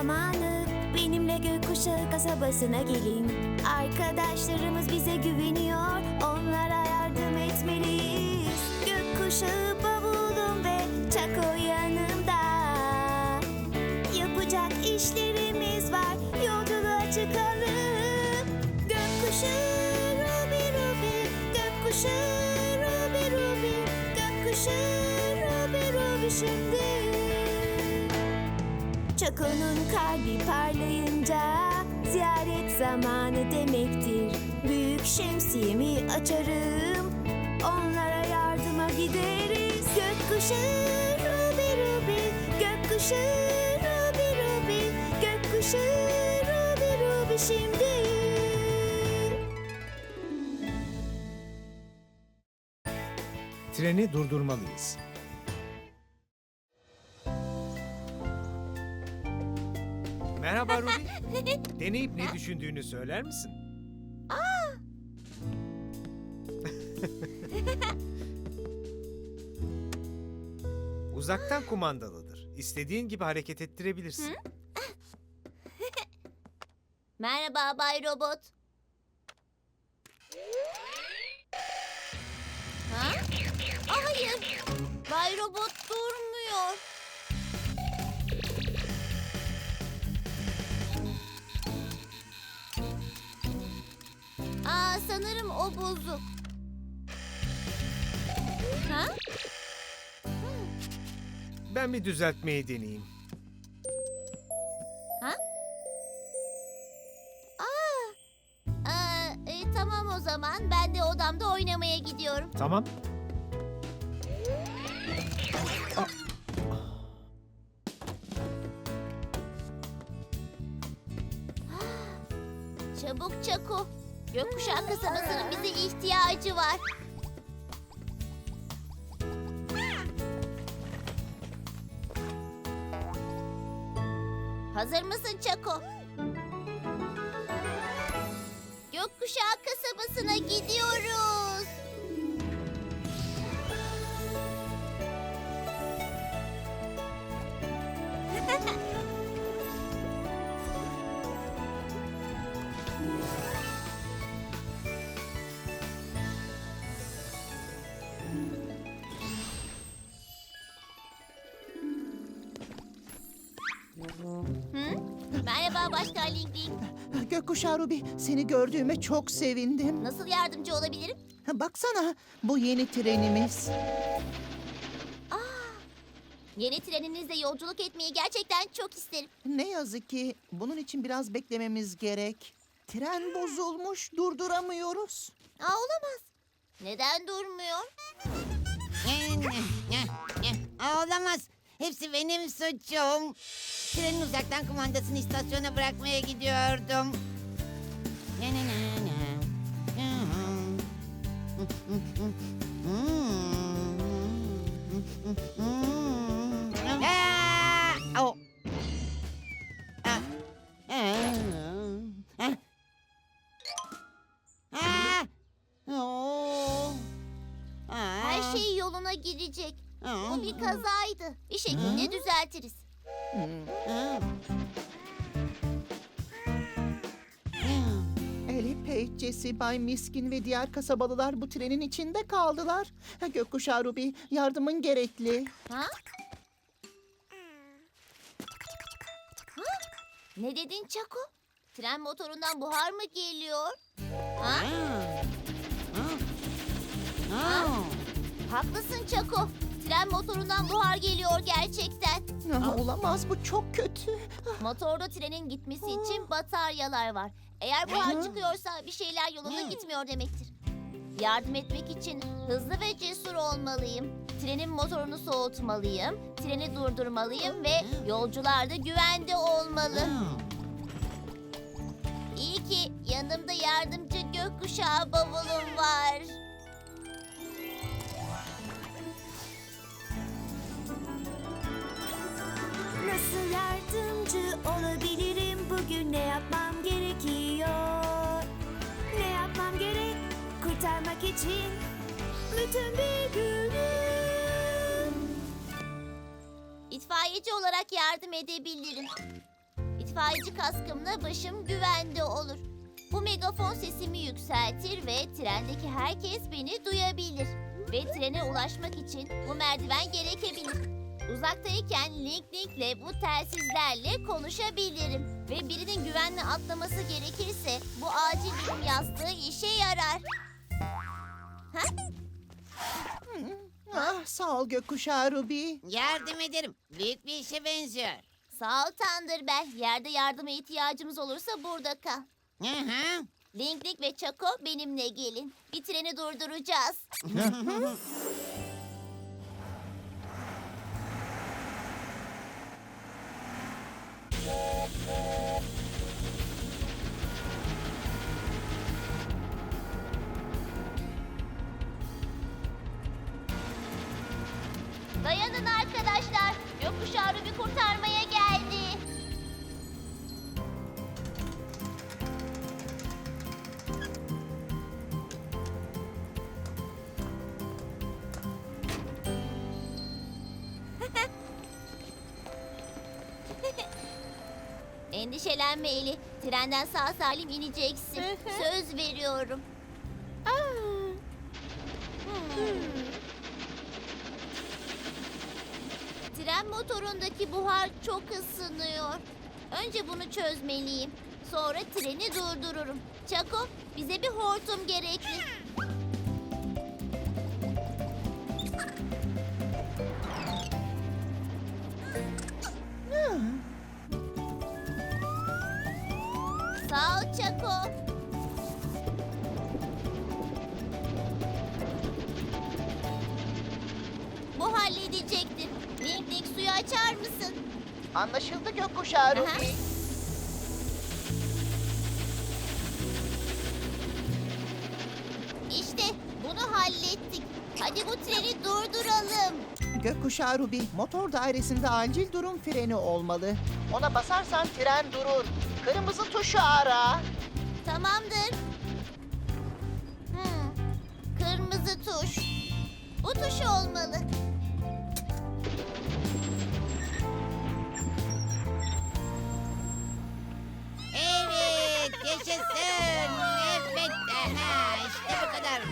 zamanı. Benimle gökkuşağı kasabasına gelin. Arkadaşlarımız bize güveniyor. Onlara Çako'nun kalbi parlayınca ziyaret zamanı demektir. Büyük şemsiyemi açarım, onlara yardıma gideriz. Gökkuşağı Ruby Ruby, gökkuşağı Ruby Ruby, gökkuşağı Ruby Ruby şimdi. Treni durdurmalıyız. Deneyip ne düşündüğünü söyler misin? Uzaktan kumandalıdır. İstediğin gibi hareket ettirebilirsin. Merhaba Bay Robot. Ha? Hayır. Bay Robot durmuyor. Sanırım o bozuk. Ha? Ben bir düzeltmeyi deneyeyim. Ha? Aa, aa, e, tamam o zaman. Ben de odamda oynamaya gidiyorum. Tamam. Çabuk Çako. Gökkuşağı kasabasının bize ihtiyacı var. Hazır mısın Çako? Gökkuşağı kasabasına gidiyoruz. Merhaba Başkan Ling Ling. Gökkuşağı Ruby, seni gördüğüme çok sevindim. Nasıl yardımcı olabilirim? Baksana, bu yeni trenimiz. Yeni treninizle yolculuk etmeyi gerçekten çok isterim. Ne yazık ki bunun için biraz beklememiz gerek. Tren bozulmuş, durduramıyoruz. Aa, olamaz. Neden durmuyor? Aa, Olamaz. Hepsi benim suçum. Trenin uzaktan kumandasını istasyona bırakmaya gidiyordum. Ne, ne, ne, ne. Aa! Oo. Ah. Her şey yoluna girecek. Bu bir kazaydı. Şekilde düzeltiriz. Page, Jesse, Bay Miskin ve diğer kasabalılar bu trenin içinde kaldılar. Ha, Gökkuşağı Ruby, yardımın gerekli. Ha? Ha? Ne dedin Çako? Tren motorundan buhar mı geliyor? Ha? Haklısın Çako. Tren motorundan buhar geliyor gerçekten. Ah, olamaz, bu çok kötü. Motorda trenin gitmesi için bataryalar var. Eğer buhar çıkıyorsa bir şeyler yolunda gitmiyor demektir. Yardım etmek için hızlı ve cesur olmalıyım. Trenin motorunu soğutmalıyım. Treni durdurmalıyım ve yolcular da güvende olmalı. İyi ki yanımda yardımcı gökkuşağı bavulum var. Nasıl yardımcı olabilirim bugün ne yapmam gerekiyor? Ne yapmam gerek kurtarmak için bütün bir günü? İtfaiyeci olarak yardım edebilirim. itfaiyeci kaskımla başım güvende olur. Bu megafon sesimi yükseltir ve trendeki herkes beni duyabilir. Ve trene ulaşmak için bu merdiven gerekebilir. Uzaktayken Link Link'le bu telsizlerle konuşabilirim. Ve birinin güvenle atlaması gerekirse bu acil durum yastığı işe yarar. Ha? Ah, sağ ol gökkuşağı Ruby. Yardım ederim. Büyük bir işe benziyor. Sağ ol Thunderbell. Yerde yardıma ihtiyacımız olursa burada kal. Hı hı. Link Link ve Choco benimle gelin. Bir treni durduracağız. Endişelenme Eli. Trenden sağ salim ineceksin. Söz veriyorum. Hmm. Tren motorundaki buhar çok ısınıyor. Önce bunu çözmeliyim. Sonra treni durdururum. Çako, bize bir hortum gerekli. Anlaşıldı gökkuşağı Ruby. İşte bunu hallettik. Hadi bu treni durduralım. Gökkuşağı Ruby, motor dairesinde acil durum freni olmalı. Ona basarsan tren durur. Kırmızı tuşu ara. Tamamdır. Hmm, Kırmızı tuş. Bu tuş olmalı. Yaşasın. Evet, aha, işte bu kadar.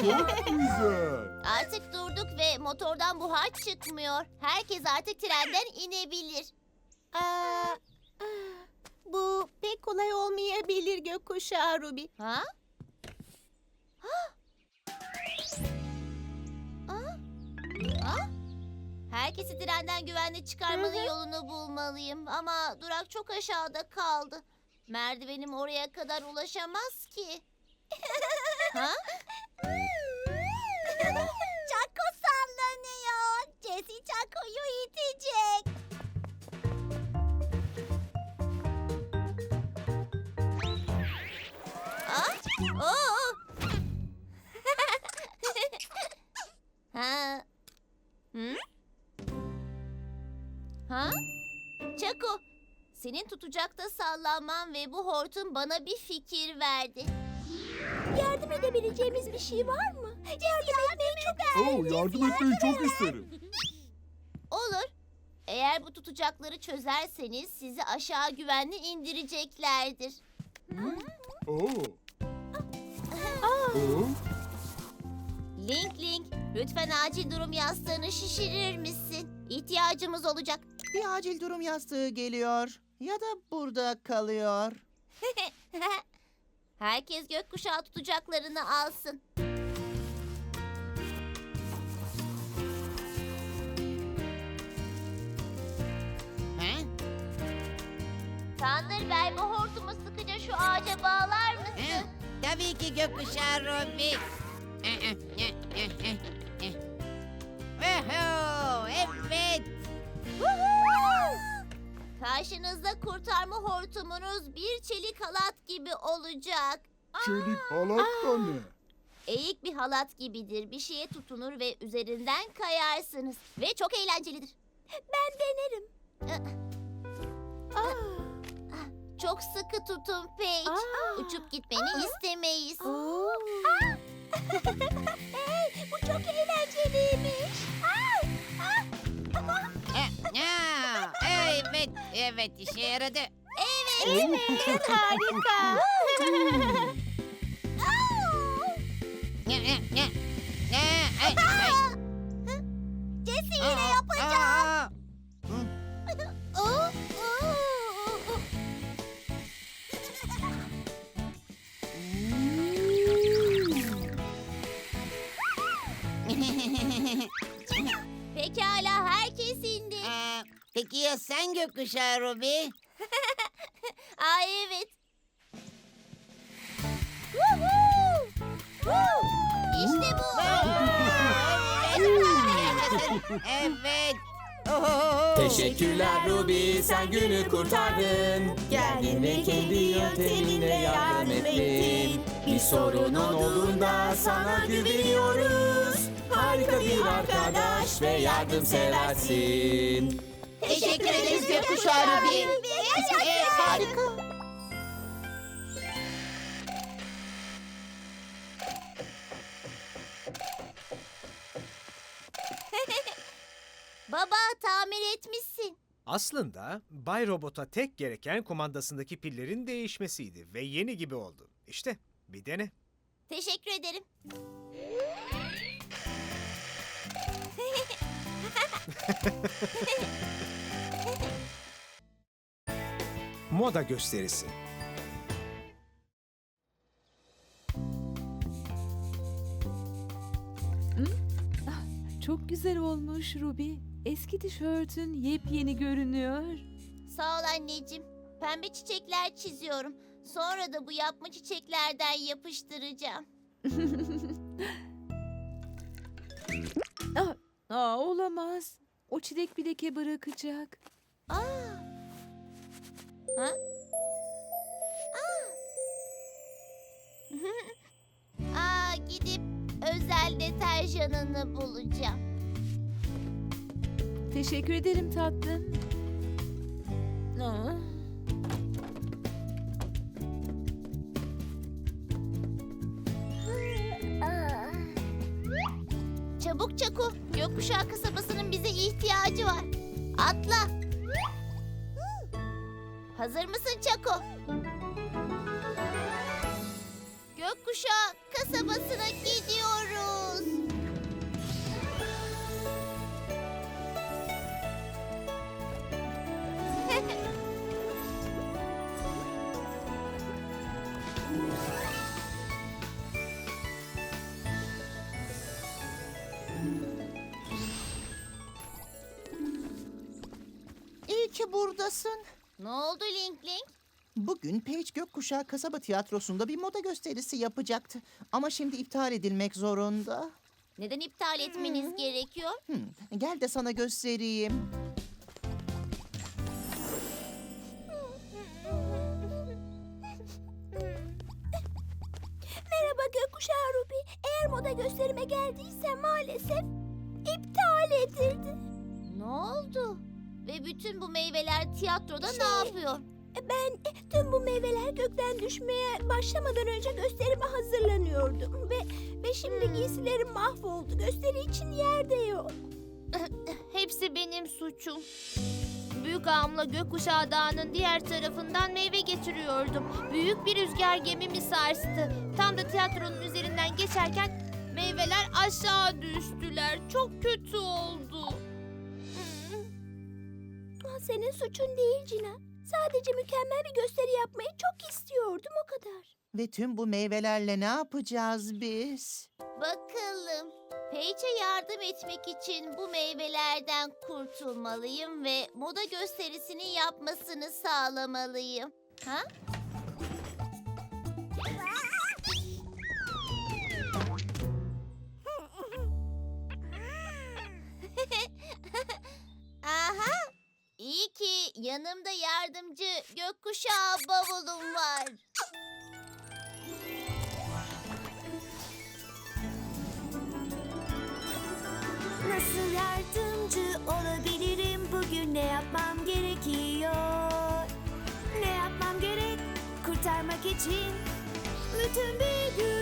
Çok güzel. Artık durduk ve motordan buhar çıkmıyor. Herkes artık trenden inebilir. Aa, bu pek kolay olmayabilir gökkuşağı Ruby. Ha? Ha? Herkesi trenden güvenli çıkarmanın yolunu bulmalıyım. Ama durak çok aşağıda kaldı. Merdivenim oraya kadar ulaşamaz ki. ha? Çako sallanıyor. Jesse Çako'yu itecek. Ah! Oo! ha? Hı? Ha? Çako, senin tutacakta sallanman ve bu hortum bana bir fikir verdi. Yardım edebileceğimiz bir şey var mı? Yardım etmeyi çok Oo, yardım etmeyi çok isterim. Olur. Eğer bu tutacakları çözerseniz sizi aşağı güvenli indireceklerdir. Oo. Oo. Link Link, lütfen acil durum yastığını şişirir misin? İhtiyacımız olacak. Bir acil durum yastığı geliyor. Ya da burada kalıyor. Herkes gökkuşağı tutacaklarını alsın. Ha? Thunderbell bu hortumu sıkıca şu ağaca bağlar mısın? Tabii ki gökkuşağı Robi. Karşınızda kurtarma hortumunuz bir çelik halat gibi olacak. Çelik halat da ne? Eğik bir halat gibidir. Bir şeye tutunur ve üzerinden kayarsınız. Ve çok eğlencelidir. Ben denerim. Çok sıkı tutun Paige. Aa. Uçup gitmeni istemeyiz. Oo. Evet, işe yaradı. Evet, harika. gökkuşağı Ruby? Aa evet. İşte bu. evet. Ohohoho. Teşekkürler Ruby sen günü kurtardın Geldin ve kendi yönteminle yardım ettin Bir sorunun olduğunda sana güveniyoruz Harika bir arkadaş ve yardımseversin Teşekkür ederiz gökkuşağı Ruby. Evet. Harika. Baba tamir etmişsin. Aslında Bay Robot'a tek gereken kumandasındaki pillerin değişmesiydi ve yeni gibi oldu. İşte bir dene. Teşekkür ederim. Moda gösterisi. Çok güzel olmuş Ruby. Eski tişörtün yepyeni görünüyor. Sağ ol anneciğim. Pembe çiçekler çiziyorum. Sonra da bu yapma çiçeklerden yapıştıracağım. Ah, aa, olamaz. O çilek bir leke bırakacak. Aa. Ha? Aa. Aa, gidip özel deterjanını bulacağım. Teşekkür ederim tatlım. Aa, Çabuk Çako, Gökkuşağı kasabasının bize ihtiyacı var. Atla. Hazır mısın Çako? Gökkuşağı kasabasına gidiyoruz. İyi ki buradasın. Ne oldu Link Link? Bugün Page Gökkuşağı Kasaba Tiyatrosu'nda bir moda gösterisi yapacaktı. Ama şimdi iptal edilmek zorunda. Neden iptal etmeniz gerekiyor? Hmm, Gel de sana göstereyim. Merhaba gökkuşağı Ruby. Eğer moda gösterime geldiyse maalesef iptal edildi. Ne oldu? Ve bütün bu meyveler tiyatroda ne yapıyor? Ben e, tüm bu meyveler gökten düşmeye başlamadan önce gösterime hazırlanıyordum. Ve, ve şimdi giysilerim mahvoldu. Gösteri için yerde yok. Hepsi benim suçum. Büyük ağamla Gökkuşağı Dağı'nın diğer tarafından meyve getiriyordum. Büyük bir rüzgar gemimi sarstı. Tam da tiyatronun üzerinden geçerken meyveler aşağı düştüler. Çok kötü oldu. Senin suçun değil Cina. Sadece mükemmel bir gösteri yapmayı çok istiyordum o kadar. Ve tüm bu meyvelerle ne yapacağız biz? Bakalım. Page'e yardım etmek için bu meyvelerden kurtulmalıyım ve moda gösterisini yapmasını sağlamalıyım. Ha? İyi ki yanımda yardımcı gökkuşağı bavulum var. Nasıl yardımcı olabilirim bugün ne yapmam gerekiyor? Ne yapmam gerek kurtarmak için bütün bir günü?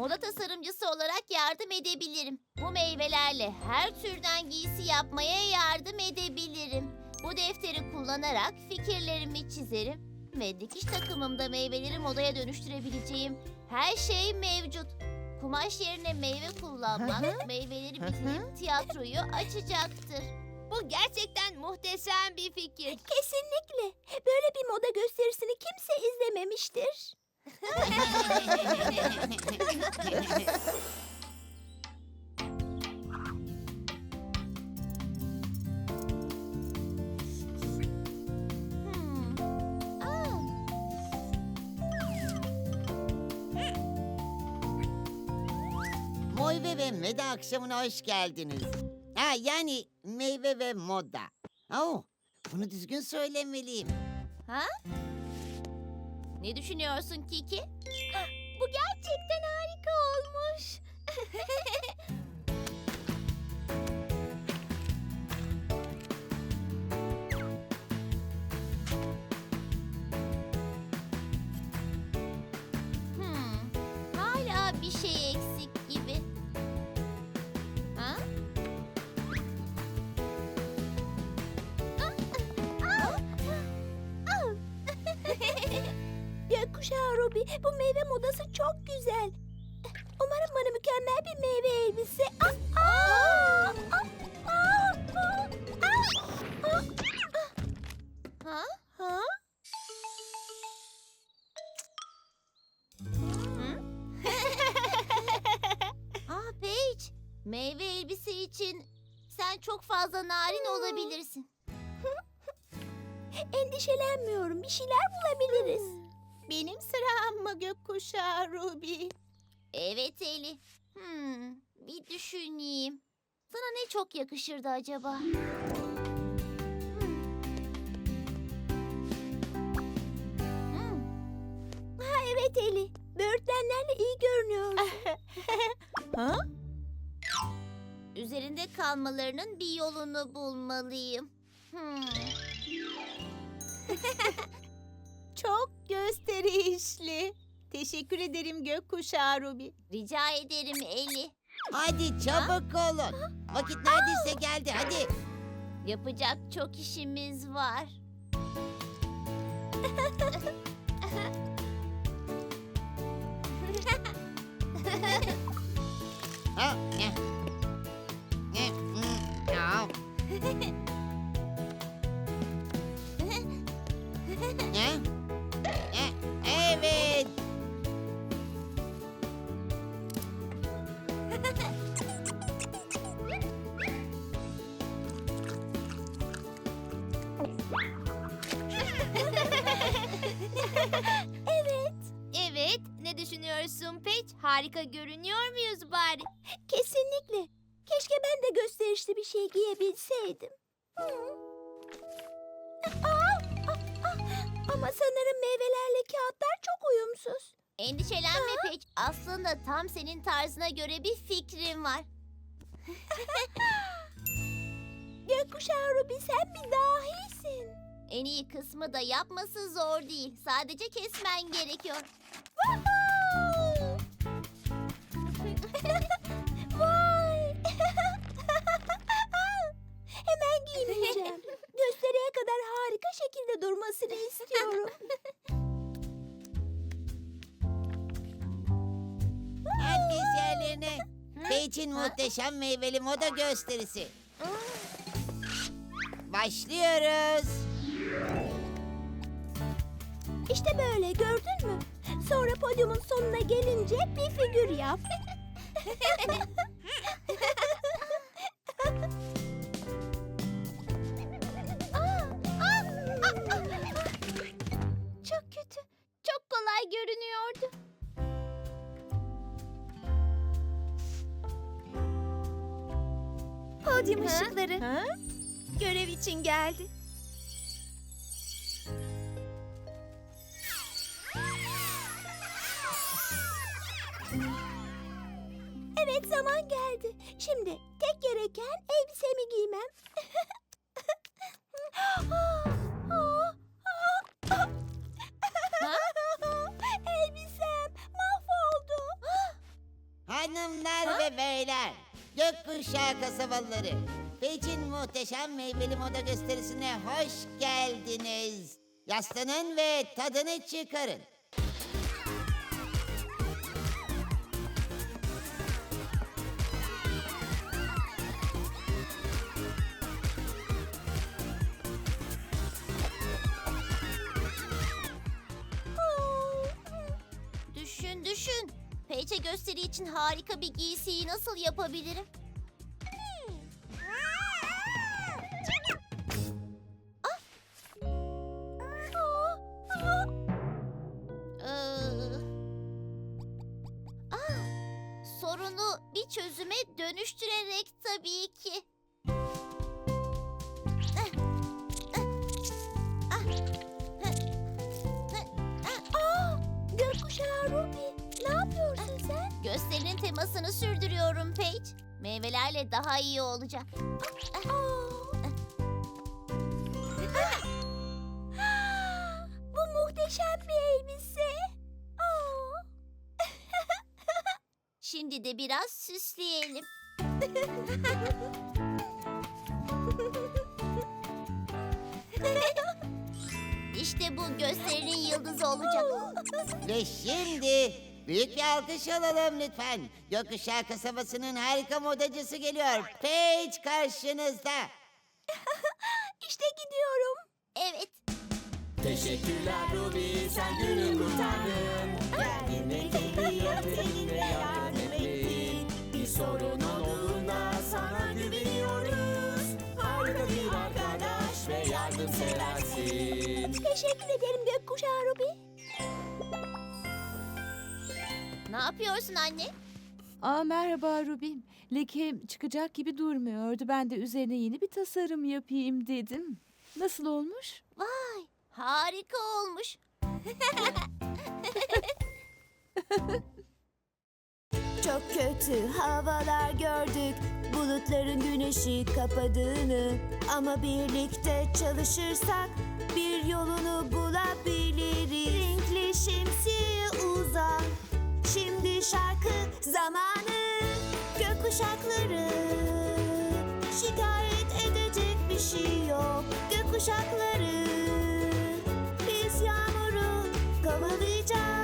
Moda tasarımcısı olarak yardım edebilirim. Bu meyvelerle her türden giysi yapmaya yardım edebilirim. Bu defteri kullanarak fikirlerimi çizerim ve dikiş takımımda meyveleri modaya dönüştürebileceğim her şey mevcut. Kumaş yerine meyve kullanmak meyveleri bitirip tiyatroyu açacaktır. Bu gerçekten muhteşem bir fikir. Kesinlikle. Böyle bir moda gösterisini kimse izlememiştir. Moyve ve Meda akşamına hoş geldiniz. Ha yani meyve ve moda. Oh, bunu düzgün söylemeliyim. Ha? Ne düşünüyorsun Kiki? Bu gerçekten harika olmuş. Ruby, bu meyve modası çok güzel. Umarım bana mükemmel bir meyve elbise... Aa! Aa! Aa! Aa! Aa! Aa! Ha? Ha? Aa Paige, meyve elbise için sen çok fazla narin olabilirsin. Endişelenmiyorum, bir şeyler bulabiliriz. Benim sıram mı gökkuşağı Ruby? Evet Eli. Hmm, bir düşüneyim. Sana ne çok yakışırdı acaba? Hmm. Hmm, Ha evet Eli, böğürtlenlerle iyi görünüyorsun. ha? Üzerinde kalmalarının bir yolunu bulmalıyım. Hmm. Çok gösterişli. Teşekkür ederim gökkuşağı Ruby. Rica ederim Eli. Hadi çabuk olun. Vakit neredeyse geldi hadi. Yapacak çok işimiz var. Ha, ne? Harika görünüyor muyuz bari? Kesinlikle. Keşke ben de gösterişli bir şey giyebilseydim. Hı. Aa, aa, aa. Ama sanırım meyvelerle kağıtlar çok uyumsuz. Endişelenme Paige. Aslında tam senin tarzına göre bir fikrim var. Gökkuşağı Ruby sen bir dahisin. En iyi kısmı da yapması zor değil. Sadece kesmen gerekiyor. Woohoo! Hemen giyineceğim. Gösteriye kadar harika şekilde durmasını istiyorum. Herkes yerlerine. Peyçin muhteşem meyveli moda gösterisi. Başlıyoruz. İşte böyle gördün mü? Sonra podyumun sonuna gelince bir figür yap. geldi. Evet zaman geldi. Şimdi tek gereken elbisemi giymem. Elbisem mahvoldu. Hanımlar ve beyler, gökkuşağı kasabalıları, Peyçin muhteşem meyveli moda gösterisine hoş geldiniz. Yaslanın ve tadını çıkarın. Düşün düşün. Peçe gösteri için harika bir giysiyi nasıl yapabilirim? Çözüme dönüştürerek tabii ki. Gökkuşağı Ruby, ne yapıyorsun sen? Gösterinin temasını sürdürüyorum Paige. Meyvelerle daha iyi olacak. Bu biraz süsleyelim. İşte bu gösterinin yıldızı olacak. Ve şimdi büyük bir alkış alalım lütfen. Gökkuşağı kasabasının harika modacısı geliyor. Paige karşınızda. İşte gidiyorum. Evet, Teşekkürler Ruby sen günü kurtardın Geldin ve kendi yönteminle yardım sorunun olduğunda sana güveniyoruz Harika bir arkadaş ve yardımseversin Teşekkür ederim Gökkuşağı Ruby. ne yapıyorsun anne? Aa merhaba Ruby. Lekem çıkacak gibi durmuyordu. Ben de üzerine yeni bir tasarım yapayım dedim. Nasıl olmuş? Vay, harika olmuş. Çok kötü havalar gördük. Bulutların güneşi kapadığını. Ama birlikte çalışırsak Bir yolunu bulabiliriz. Renkli şemsiye uzan. Şimdi şarkı zamanı. Gökkuşakları Şikayet edecek bir şey yok. Gökkuşakları Biz yağmuru kovalayacağız.